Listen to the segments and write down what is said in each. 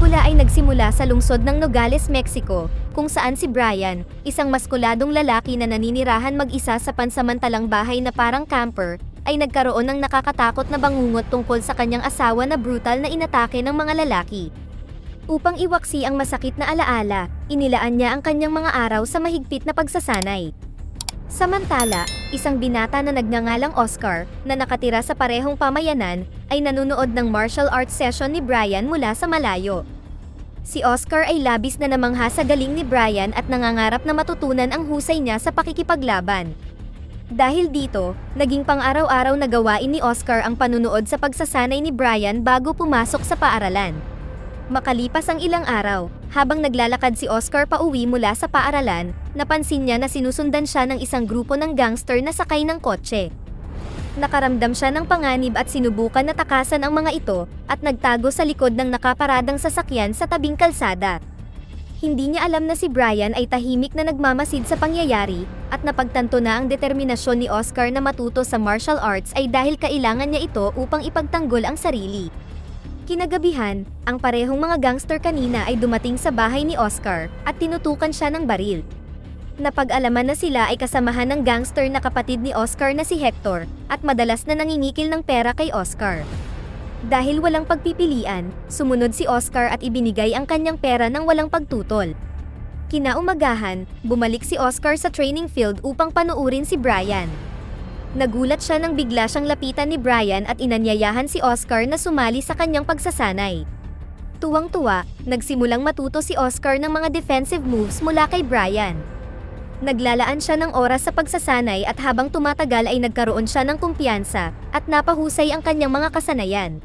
pelikula ay nagsimula sa lungsod ng Nogales, Mexico, kung saan si Brian, isang maskuladong lalaki na naninirahan mag-isa sa pansamantalang bahay na parang camper, ay nagkaroon ng nakakatakot na bangungot tungkol sa kanyang asawa na brutal na inatake ng mga lalaki. Upang iwaksi ang masakit na alaala, inilaan niya ang kanyang mga araw sa mahigpit na pagsasanay. Samantala, isang binata na nagngangalang Oscar, na nakatira sa parehong pamayanan, ay nanonood ng martial arts session ni Brian mula sa malayo. Si Oscar ay labis na namangha sa galing ni Brian at nangangarap na matutunan ang husay niya sa pakikipaglaban. Dahil dito, naging pang-araw-araw na gawain ni Oscar ang panunood sa pagsasanay ni Brian bago pumasok sa paaralan. Makalipas ang ilang araw, habang naglalakad si Oscar pauwi mula sa paaralan, napansin niya na sinusundan siya ng isang grupo ng gangster na sakay ng kotse. Nakaramdam siya ng panganib at sinubukan na takasan ang mga ito, at nagtago sa likod ng nakaparadang sasakyan sa tabing kalsada. Hindi niya alam na si Brian ay tahimik na nagmamasid sa pangyayari, at napagtanto na ang determinasyon ni Oscar na matuto sa martial arts ay dahil kailangan niya ito upang ipagtanggol ang sarili. Kinagabihan, ang parehong mga gangster kanina ay dumating sa bahay ni Oscar at tinutukan siya ng baril. Napag-alaman na sila ay kasamahan ng gangster na kapatid ni Oscar na si Hector at madalas na nangingikil ng pera kay Oscar. Dahil walang pagpipilian, sumunod si Oscar at ibinigay ang kanyang pera ng walang pagtutol. Kinaumagahan, bumalik si Oscar sa training field upang panuurin si Brian. Nagulat siya nang bigla siyang lapitan ni Brian at inanyayahan si Oscar na sumali sa kanyang pagsasanay. Tuwang-tuwa, nagsimulang matuto si Oscar ng mga defensive moves mula kay Brian. Naglalaan siya ng oras sa pagsasanay at habang tumatagal ay nagkaroon siya ng kumpiyansa at napahusay ang kanyang mga kasanayan.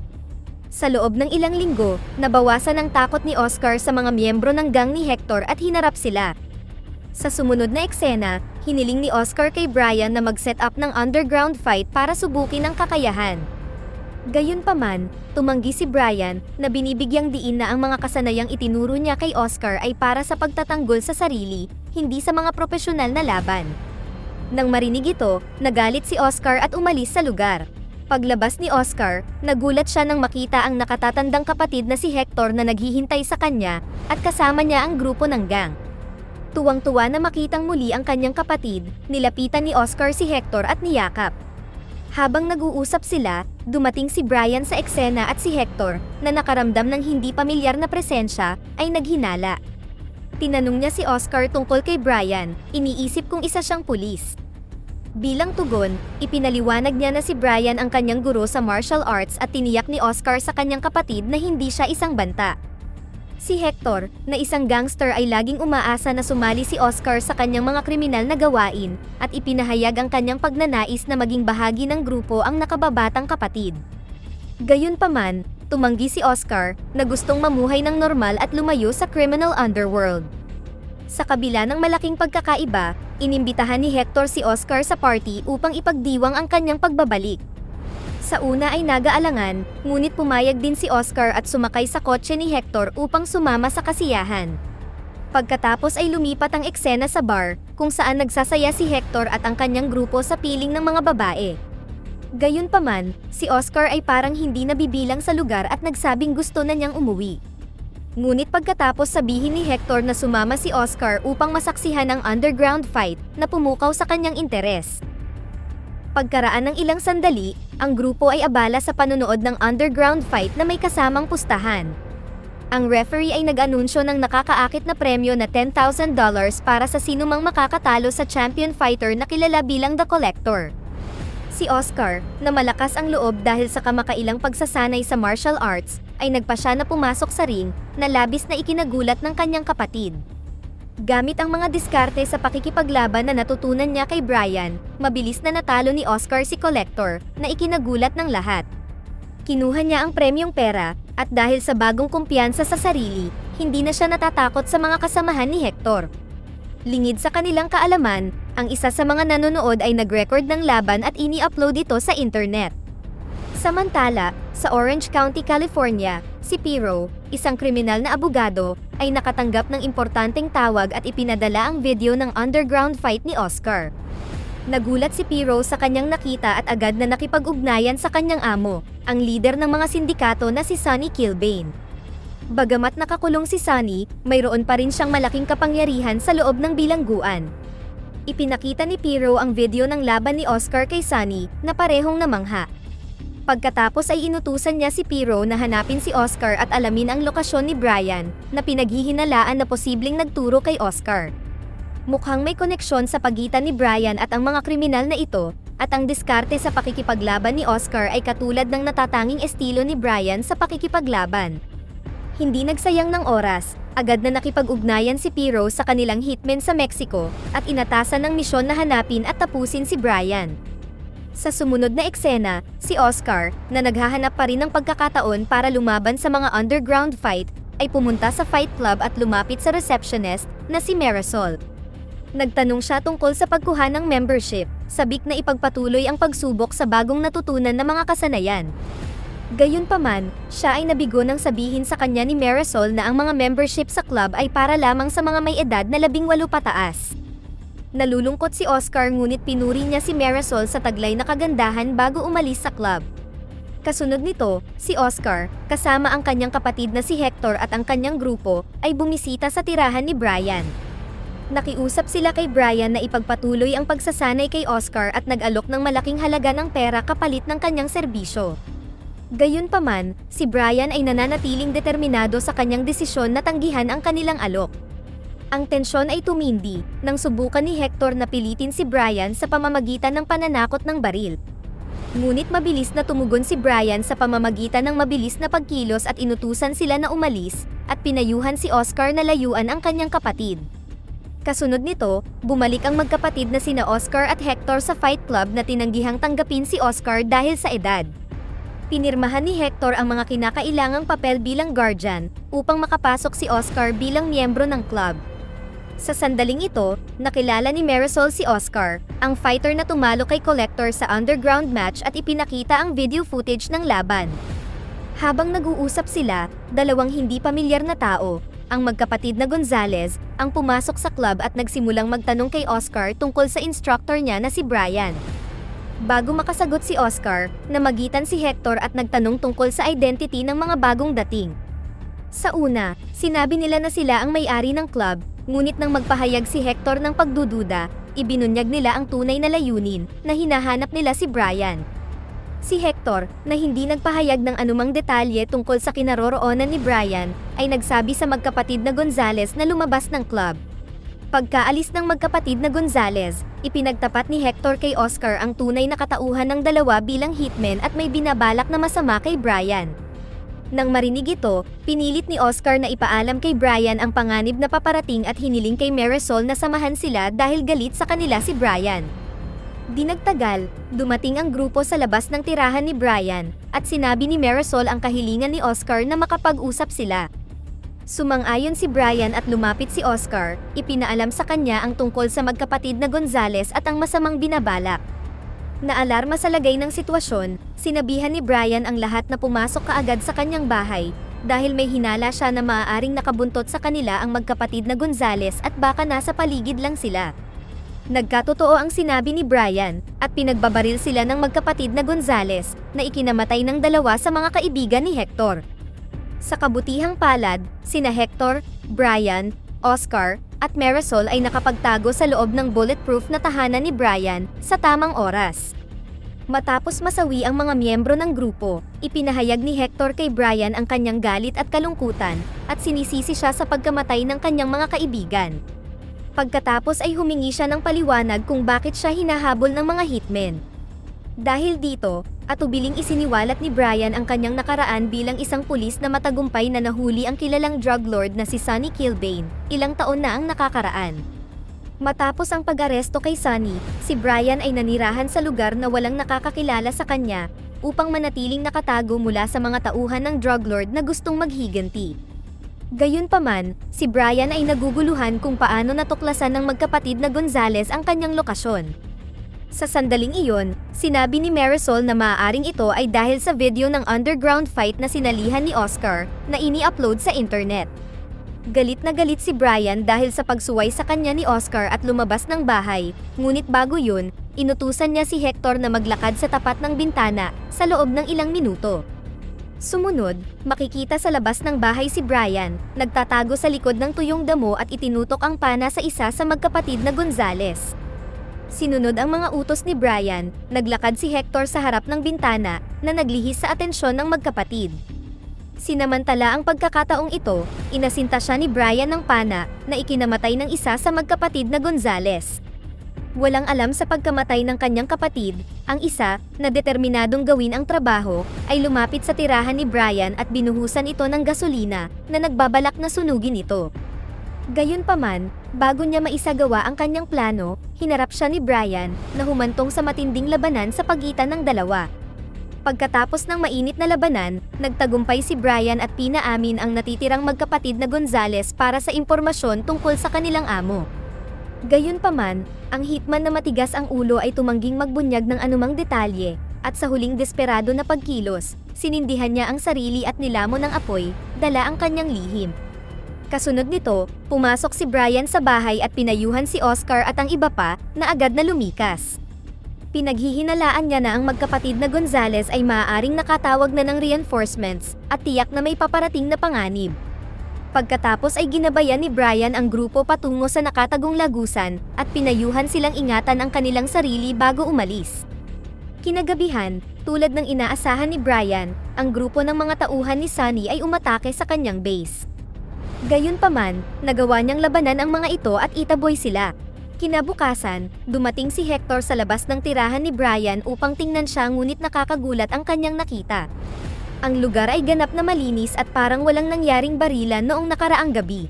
Sa loob ng ilang linggo, nabawasan ang takot ni Oscar sa mga miyembro ng gang ni Hector at hinarap sila. Sa sumunod na eksena, hiniling ni Oscar kay Brian na mag-set up ng underground fight para subukin ang kakayahan. Gayunpaman, tumanggi si Brian na binibigyang diin na ang mga kasanayang itinuro niya kay Oscar ay para sa pagtatanggol sa sarili, hindi sa mga profesional na laban. Nang marinig ito, nagalit si Oscar at umalis sa lugar. Paglabas ni Oscar, nagulat siya nang makita ang nakatatandang kapatid na si Hector na naghihintay sa kanya at kasama niya ang grupo ng gang. Tuwang-tuwa na makitang muli ang kanyang kapatid, nilapitan ni Oscar si Hector at niyakap. Habang nag-uusap sila, dumating si Brian sa eksena at si Hector, na nakaramdam ng hindi pamilyar na presensya, ay naghinala. Tinanong niya si Oscar tungkol kay Brian, iniisip kung isa siyang pulis. Bilang tugon, ipinaliwanag niya na si Brian ang kanyang guro sa martial arts at tiniyak ni Oscar sa kanyang kapatid na hindi siya isang banta. Si Hector, na isang gangster ay laging umaasa na sumali si Oscar sa kanyang mga kriminal na gawain at ipinahayag ang kanyang pagnanais na maging bahagi ng grupo ang nakababatang kapatid. Gayunpaman, tumanggi si Oscar na gustong mamuhay ng normal at lumayo sa criminal underworld. Sa kabila ng malaking pagkakaiba, inimbitahan ni Hector si Oscar sa party upang ipagdiwang ang kanyang pagbabalik. Sa una ay nagaalangan, ngunit pumayag din si Oscar at sumakay sa kotse ni Hector upang sumama sa kasiyahan. Pagkatapos ay lumipat ang eksena sa bar, kung saan nagsasaya si Hector at ang kanyang grupo sa piling ng mga babae. Gayunpaman, si Oscar ay parang hindi nabibilang sa lugar at nagsabing gusto na niyang umuwi. Ngunit pagkatapos sabihin ni Hector na sumama si Oscar upang masaksihan ang underground fight na pumukaw sa kanyang interes. Pagkaraan ng ilang sandali, ang grupo ay abala sa panonood ng underground fight na may kasamang pustahan. Ang referee ay nag-anunsyo ng nakakaakit na premyo na $10,000 para sa sinumang makakatalo sa champion fighter na kilala bilang The Collector. Si Oscar, na malakas ang loob dahil sa kamakailang pagsasanay sa martial arts, ay nagpa siya na pumasok sa ring na labis na ikinagulat ng kanyang kapatid. Gamit ang mga diskarte sa pakikipaglaban na natutunan niya kay Brian, mabilis na natalo ni Oscar si Collector na ikinagulat ng lahat. Kinuha niya ang premyong pera, at dahil sa bagong kumpiyansa sa sarili, hindi na siya natatakot sa mga kasamahan ni Hector. Lingid sa kanilang kaalaman, ang isa sa mga nanonood ay nag-record ng laban at ini-upload ito sa internet. Samantala, sa Orange County, California, si Piro, isang kriminal na abogado, ay nakatanggap ng importanteng tawag at ipinadala ang video ng underground fight ni Oscar. Nagulat si Piro sa kanyang nakita at agad na nakipag-ugnayan sa kanyang amo, ang lider ng mga sindikato na si Sonny Kilbane. Bagamat nakakulong si Sunny, mayroon pa rin siyang malaking kapangyarihan sa loob ng bilangguan. Ipinakita ni Piro ang video ng laban ni Oscar kay Sunny na parehong namangha. Pagkatapos ay inutusan niya si Piro na hanapin si Oscar at alamin ang lokasyon ni Brian, na pinaghihinalaan na posibleng nagturo kay Oscar. Mukhang may koneksyon sa pagitan ni Brian at ang mga kriminal na ito, at ang diskarte sa pakikipaglaban ni Oscar ay katulad ng natatanging estilo ni Brian sa pakikipaglaban. Hindi nagsayang ng oras, agad na nakipag-ugnayan si Piro sa kanilang hitmen sa Mexico, at inatasan ng misyon na hanapin at tapusin si Brian. Sa sumunod na eksena, si Oscar, na naghahanap pa rin ng pagkakataon para lumaban sa mga underground fight, ay pumunta sa fight club at lumapit sa receptionist na si Marisol. Nagtanong siya tungkol sa pagkuha ng membership, sabik na ipagpatuloy ang pagsubok sa bagong natutunan na mga kasanayan. Gayunpaman, siya ay nabigo nang sabihin sa kanya ni Marisol na ang mga membership sa club ay para lamang sa mga may edad na labing walo pataas. Nalulungkot si Oscar ngunit pinuri niya si Marisol sa taglay na kagandahan bago umalis sa club. Kasunod nito, si Oscar, kasama ang kanyang kapatid na si Hector at ang kanyang grupo, ay bumisita sa tirahan ni Brian. Nakiusap sila kay Brian na ipagpatuloy ang pagsasanay kay Oscar at nag-alok ng malaking halaga ng pera kapalit ng kanyang serbisyo. Gayunpaman, si Brian ay nananatiling determinado sa kanyang desisyon na tanggihan ang kanilang alok. Ang tensyon ay tumindi nang subukan ni Hector na pilitin si Brian sa pamamagitan ng pananakot ng baril. Ngunit mabilis na tumugon si Brian sa pamamagitan ng mabilis na pagkilos at inutusan sila na umalis, at pinayuhan si Oscar na layuan ang kanyang kapatid. Kasunod nito, bumalik ang magkapatid na sina Oscar at Hector sa fight club na tinanggihang tanggapin si Oscar dahil sa edad. Pinirmahan ni Hector ang mga kinakailangang papel bilang guardian upang makapasok si Oscar bilang miyembro ng club. Sa sandaling ito, nakilala ni Marisol si Oscar, ang fighter na tumalo kay Collector sa underground match at ipinakita ang video footage ng laban. Habang nag-uusap sila, dalawang hindi pamilyar na tao, ang magkapatid na Gonzales, ang pumasok sa club at nagsimulang magtanong kay Oscar tungkol sa instructor niya na si Brian. Bago makasagot si Oscar, namagitan si Hector at nagtanong tungkol sa identity ng mga bagong dating. Sa una, sinabi nila na sila ang may-ari ng club, ngunit nang magpahayag si Hector ng pagdududa, ibinunyag nila ang tunay na layunin na hinahanap nila si Brian. Si Hector, na hindi nagpahayag ng anumang detalye tungkol sa kinaroroonan ni Brian, ay nagsabi sa magkapatid na Gonzales na lumabas ng club. Pagkaalis ng magkapatid na Gonzales, ipinagtapat ni Hector kay Oscar ang tunay na katauhan ng dalawa bilang hitmen at may binabalak na masama kay Brian. Nang marinig ito, pinilit ni Oscar na ipaalam kay Brian ang panganib na paparating at hiniling kay Marisol na samahan sila dahil galit sa kanila si Brian. Di nagtagal, dumating ang grupo sa labas ng tirahan ni Brian, at sinabi ni Marisol ang kahilingan ni Oscar na makapag-usap sila. Sumang-ayon si Brian at lumapit si Oscar, ipinaalam sa kanya ang tungkol sa magkapatid na Gonzales at ang masamang binabalak. Naalarma sa lagay ng sitwasyon, sinabihan ni Brian ang lahat na pumasok kaagad sa kanyang bahay, dahil may hinala siya na maaaring nakabuntot sa kanila ang magkapatid na Gonzales at baka nasa paligid lang sila. Nagkatotoo ang sinabi ni Brian, at pinagbabaril sila ng magkapatid na Gonzales, na ikinamatay ng dalawa sa mga kaibigan ni Hector. Sa kabutihang palad, sina Hector, Brian, Oscar, at Marisol ay nakapagtago sa loob ng bulletproof na tahanan ni Brian sa tamang oras. Matapos masawi ang mga miyembro ng grupo, ipinahayag ni Hector kay Brian ang kanyang galit at kalungkutan, at sinisisi siya sa pagkamatay ng kanyang mga kaibigan. Pagkatapos ay humingi siya ng paliwanag kung bakit siya hinahabol ng mga hitmen. Dahil dito, atubiling isiniwalat ni Brian ang kanyang nakaraan bilang isang pulis na matagumpay na nahuli ang kilalang drug lord na si Sonny Kilbane, ilang taon na ang nakakaraan. Matapos ang pag-aresto kay Sonny, si Brian ay nanirahan sa lugar na walang nakakakilala sa kanya, upang manatiling nakatago mula sa mga tauhan ng drug lord na gustong maghiganti. Gayunpaman, si Brian ay naguguluhan kung paano natuklasan ng magkapatid na Gonzales ang kanyang lokasyon. Sa sandaling iyon, sinabi ni Marisol na maaaring ito ay dahil sa video ng underground fight na sinalihan ni Oscar na ini-upload sa internet. Galit na galit si Brian dahil sa pagsuway sa kanya ni Oscar at lumabas ng bahay, ngunit bago yun, inutusan niya si Hector na maglakad sa tapat ng bintana sa loob ng ilang minuto. Sumunod, makikita sa labas ng bahay si Brian, nagtatago sa likod ng tuyong damo at itinutok ang pana sa isa sa magkapatid na Gonzales. Sinunod ang mga utos ni Brian, naglakad si Hector sa harap ng bintana na naglihis sa atensyon ng magkapatid. Sinamantala ang pagkakataong ito, inasinta siya ni Brian ng pana na ikinamatay ng isa sa magkapatid na Gonzales. Walang alam sa pagkamatay ng kanyang kapatid, ang isa, na determinadong gawin ang trabaho, ay lumapit sa tirahan ni Brian at binuhusan ito ng gasolina na nagbabalak na sunugin ito. Gayunpaman, bago niya maisagawa ang kanyang plano, hinarap siya ni Brian na humantong sa matinding labanan sa pagitan ng dalawa. Pagkatapos ng mainit na labanan, nagtagumpay si Brian at pinaamin ang natitirang magkapatid na Gonzales para sa impormasyon tungkol sa kanilang amo. Gayunpaman, ang hitman na matigas ang ulo ay tumangging magbunyag ng anumang detalye, at sa huling desperado na pagkilos, sinindihan niya ang sarili at nilamon ng apoy, dala ang kanyang lihim. Kasunod nito, pumasok si Brian sa bahay at pinayuhan si Oscar at ang iba pa na agad na lumikas. Pinaghihinalaan niya na ang magkapatid na Gonzales ay maaaring nakatawag na ng reinforcements at tiyak na may paparating na panganib. Pagkatapos ay ginabayan ni Brian ang grupo patungo sa nakatagong lagusan at pinayuhan silang ingatan ang kanilang sarili bago umalis. Kinagabihan, tulad ng inaasahan ni Brian, ang grupo ng mga tauhan ni Sunny ay umatake sa kanyang base. Gayunpaman, nagawa niyang labanan ang mga ito at itaboy sila. Kinabukasan, dumating si Hector sa labas ng tirahan ni Brian upang tingnan siya ngunit nakakagulat ang kanyang nakita. Ang lugar ay ganap na malinis at parang walang nangyaring barilan noong nakaraang gabi.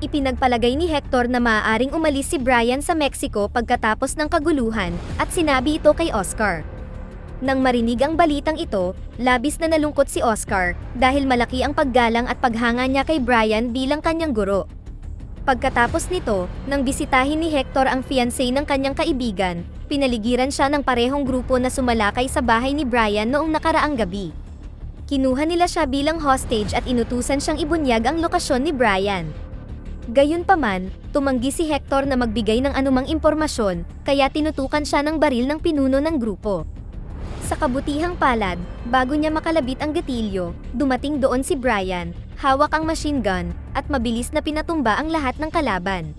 Ipinagpalagay ni Hector na maaaring umalis si Brian sa Mexico pagkatapos ng kaguluhan at sinabi ito kay Oscar. Nang marinig ang balitang ito, labis na nalungkot si Oscar dahil malaki ang paggalang at paghanga niya kay Brian bilang kanyang guro. Pagkatapos nito, nang bisitahin ni Hector ang fiancé ng kanyang kaibigan, pinaligiran siya ng parehong grupo na sumalakay sa bahay ni Brian noong nakaraang gabi. Kinuha nila siya bilang hostage at inutusan siyang ibunyag ang lokasyon ni Brian. Gayunpaman, tumanggi si Hector na magbigay ng anumang impormasyon, kaya tinutukan siya ng baril ng pinuno ng grupo. Sa kabutihang palad, bago niya makalabit ang gatilyo, dumating doon si Brian, hawak ang machine gun, at mabilis na pinatumba ang lahat ng kalaban.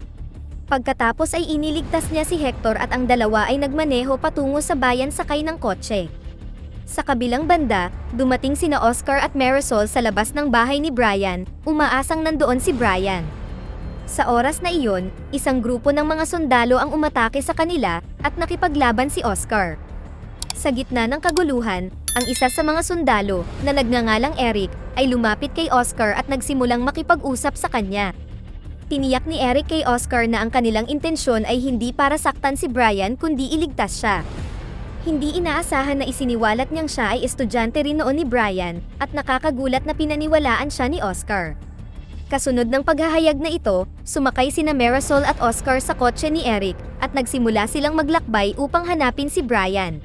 Pagkatapos ay iniligtas niya si Hector at ang dalawa ay nagmaneho patungo sa bayan sakay ng kotse. Sa kabilang banda, dumating sina Oscar at Marisol sa labas ng bahay ni Brian, umaasang nandoon si Brian. Sa oras na iyon, isang grupo ng mga sundalo ang umatake sa kanila at nakipaglaban si Oscar. Sa gitna ng kaguluhan, ang isa sa mga sundalo, na nagngangalang Eric, ay lumapit kay Oscar at nagsimulang makipag-usap sa kanya. Tiniyak ni Eric kay Oscar na ang kanilang intensyon ay hindi para saktan si Brian kundi iligtas siya. Hindi inaasahan na isiniwalat niyang siya ay estudyante rin noon ni Brian at nakakagulat na pinaniwalaan siya ni Oscar. Kasunod ng paghahayag na ito, sumakay sina Marisol at Oscar sa kotse ni Eric at nagsimula silang maglakbay upang hanapin si Brian.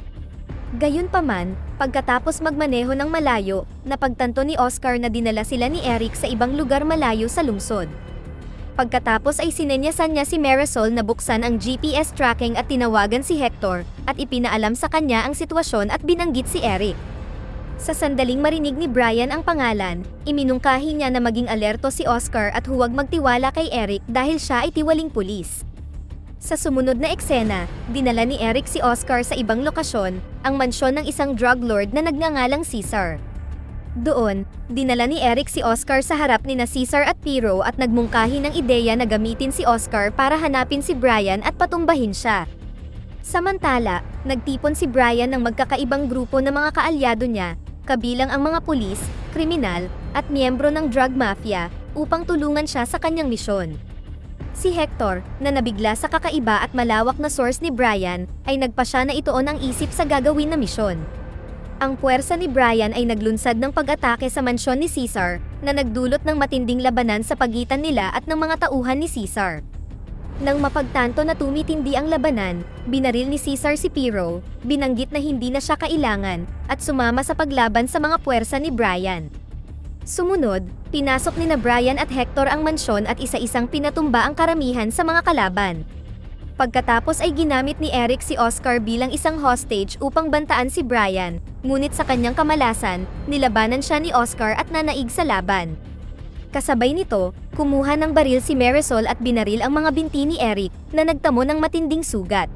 Gayunpaman, pagkatapos magmaneho ng malayo, napagtanto ni Oscar na dinala sila ni Eric sa ibang lugar malayo sa lungsod. Pagkatapos ay sinenyasan niya si Marisol na buksan ang GPS tracking at tinawagan si Hector at ipinaalam sa kanya ang sitwasyon at binanggit si Eric. Sa sandaling marinig ni Brian ang pangalan, iminungkahi niya na maging alerto si Oscar at huwag magtiwala kay Eric dahil siya ay tiwaling pulis. Sa sumunod na eksena, dinala ni Eric si Oscar sa ibang lokasyon, ang mansyon ng isang drug lord na nagngangalang Caesar. Doon, dinala ni Eric si Oscar sa harap ni na Caesar at Piro at nagmungkahi ng ideya na gamitin si Oscar para hanapin si Brian at patumbahin siya. Samantala, nagtipon si Brian ng magkakaibang grupo ng mga kaalyado niya, kabilang ang mga pulis, kriminal, at miyembro ng drug mafia, upang tulungan siya sa kanyang misyon. Si Hector, na nabigla sa kakaiba at malawak na source ni Brian, ay nagpa siya na itoon ang isip sa gagawin na misyon. Ang puwersa ni Brian ay naglunsad ng pag-atake sa mansyon ni Caesar, na nagdulot ng matinding labanan sa pagitan nila at ng mga tauhan ni Caesar. Nang mapagtanto na tumitindi ang labanan, binaril ni Caesar si Piro, binanggit na hindi na siya kailangan, at sumama sa paglaban sa mga puwersa ni Brian. Sumunod, pinasok ni na Brian at Hector ang mansyon at isa-isang pinatumba ang karamihan sa mga kalaban. Pagkatapos ay ginamit ni Eric si Oscar bilang isang hostage upang bantaan si Brian, ngunit sa kanyang kamalasan, nilabanan siya ni Oscar at nanaig sa laban. Kasabay nito, kumuha ng baril si Marisol at binaril ang mga binti ni Eric na nagtamo ng matinding sugat.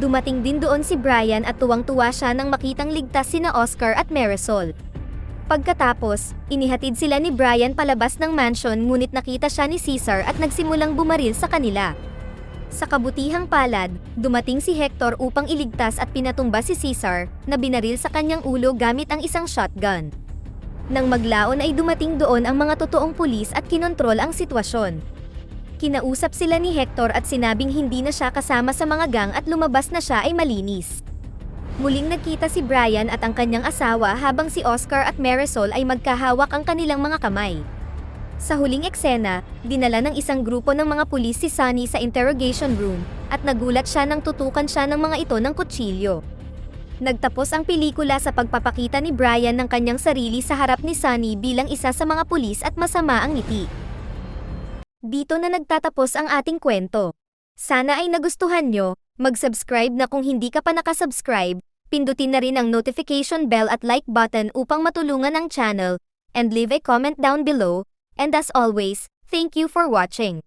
Dumating din doon si Brian at tuwang-tuwa siya nang makitang ligtas sina Oscar at Marisol. Pagkatapos, inihatid sila ni Brian palabas ng mansion ngunit nakita siya ni Caesar at nagsimulang bumaril sa kanila. Sa kabutihang palad, dumating si Hector upang iligtas at pinatumba si Caesar, na binaril sa kanyang ulo gamit ang isang shotgun. Nang maglaon ay dumating doon ang mga totoong pulis at kinontrol ang sitwasyon. Kinausap sila ni Hector at sinabing hindi na siya kasama sa mga gang at lumabas na siya ay malinis. Muling nagkita si Brian at ang kanyang asawa habang si Oscar at Marisol ay magkahawak ang kanilang mga kamay. Sa huling eksena, dinala ng isang grupo ng mga pulis si Sunny sa interrogation room at nagulat siya nang tutukan siya ng mga ito ng kutsilyo. Nagtapos ang pelikula sa pagpapakita ni Brian ng kanyang sarili sa harap ni Sunny bilang isa sa mga pulis at masama ang ngiti. Dito na nagtatapos ang ating kwento. Sana ay nagustuhan nyo, mag-subscribe na kung hindi ka pa nakasubscribe, pindutin na rin ang notification bell at like button upang matulungan ang channel, and leave a comment down below, and as always, thank you for watching.